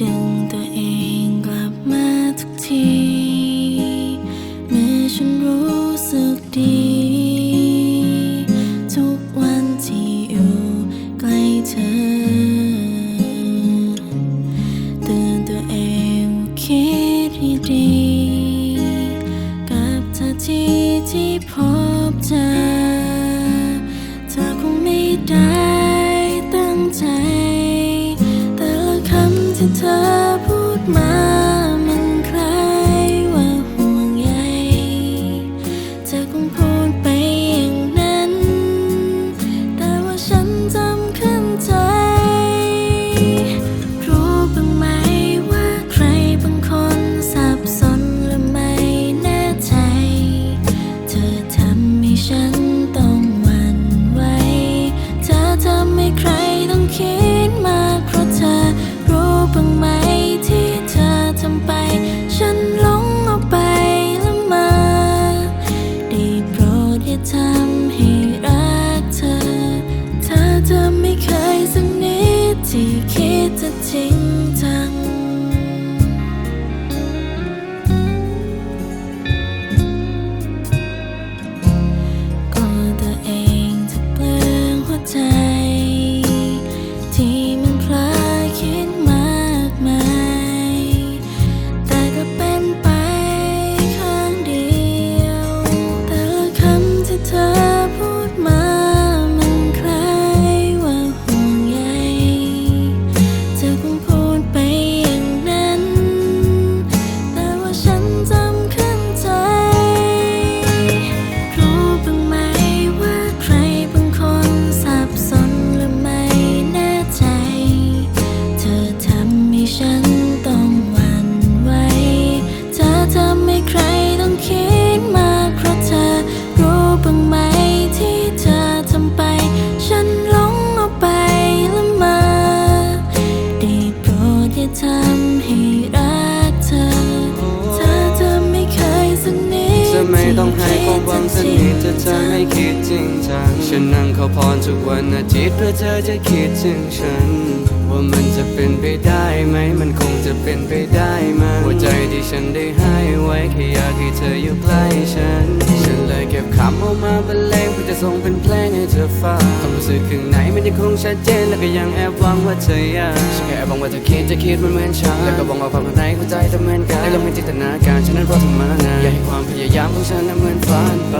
ดึงตัวเองกลับมาทุกที เมื่อฉันรู้สึกดี ทุกวันที่อยู่ใกล้เธอเตือนตัวเองว่าคิดให้ดี กับเธอที่ที่พบเจอ ที่เธอพูดมา คิ ต้องให้ความหวังสักนิดจะเธอไม่คิดจริงจังฉันนั่งขอพรทุกวันอาทิตย์เพื่อเธอจะคิดถึงฉัน ว่ามันจะเป็นไปได้ไหม มันคงจะเป็นไปได้มั้งหัวใจที่ฉันได้ให้ไว้แค่อยากให้เธออยู่ใกล้ฉัน ฉันเลยเก็บคำออกมาบรรเลงเพื่อจะส่งเป็นเพลงให้เธอฟังความรู้สึกข้างในมันยังคงชัดเจนและก็ยังแอบหวังว่าเธออยากฉันแค่แอบหวังว่าเธอคิดจะคิดมันเหมือนฉันแล้วก็บอกว่าความข้างในหัวใจเธอเหมือนกันและลองให้จินตนาการฉันนั้นเพราะเธอมานานอยากให้ความพยายามของฉันนั้นเหมือนฝันไป